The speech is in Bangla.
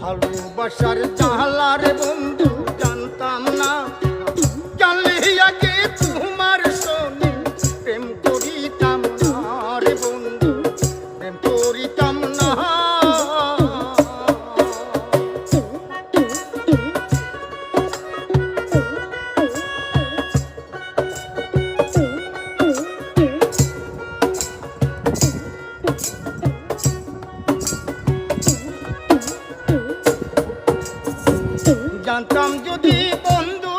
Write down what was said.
ভালোবাসার জাহালার বন্ধু জানতাম যদি বন্ধু